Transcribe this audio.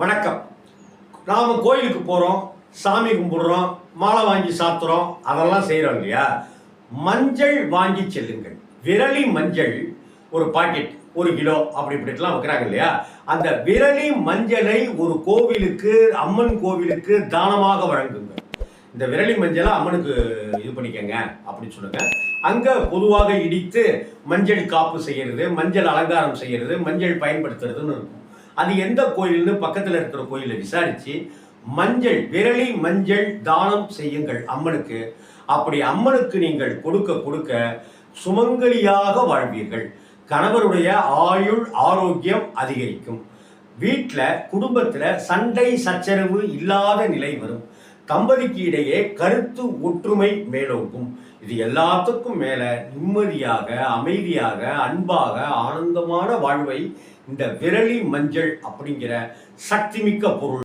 வணக்கம். நாம் கோயிலுக்கு போகிறோம் சாமி கும்பிடுறோம் மாலை வாங்கி சாத்துறோம் அதெல்லாம் செய்கிறோம் இல்லையா? மஞ்சள் வாங்கி செல்லுங்கள். விரலி மஞ்சள் ஒரு பாக்கெட் ஒரு கிலோ அப்படி இப்படிலாம் வைக்கிறாங்க இல்லையா? அந்த விரலி மஞ்சளை ஒரு கோவிலுக்கு அம்மன் கோவிலுக்கு தானமாக வழங்குங்க இந்த விரலி மஞ்சளை அம்மனுக்கு இது பண்ணிக்கங்க அப்படின்னு சொல்லுங்க. அங்கே பொதுவாக இடித்து மஞ்சள் காப்பு செய்கிறது மஞ்சள் அலங்காரம் செய்கிறது மஞ்சள் பயன்படுத்துறதுன்னு இருக்கும். அது எந்த கோயில்னு பக்கத்தில் இருக்கிற கோயிலை விசாரித்து மஞ்சள் விரலி மஞ்சள் தானம் செய்யுங்கள் அம்மனுக்கு. அப்படி அம்மனுக்கு நீங்கள் கொடுக்க கொடுக்க சுமங்கலியாக வாழ்வீர்கள். கணவருடைய ஆயுள் ஆரோக்கியம் அதிகரிக்கும். வீட்டில் குடும்பத்தில் சண்டை சச்சரவு இல்லாத நிலை வரும். தம்பதிக்கு இடையே கருத்து ஒற்றுமை மேலோங்கும். இது எல்லாத்துக்கும் மேல நிம்மதியாக அமைதியாக அன்பாக ஆனந்தமான வாழ்வை இந்த விரலி மஞ்சள் அப்படிங்கிற சக்திமிக்க பொருள்.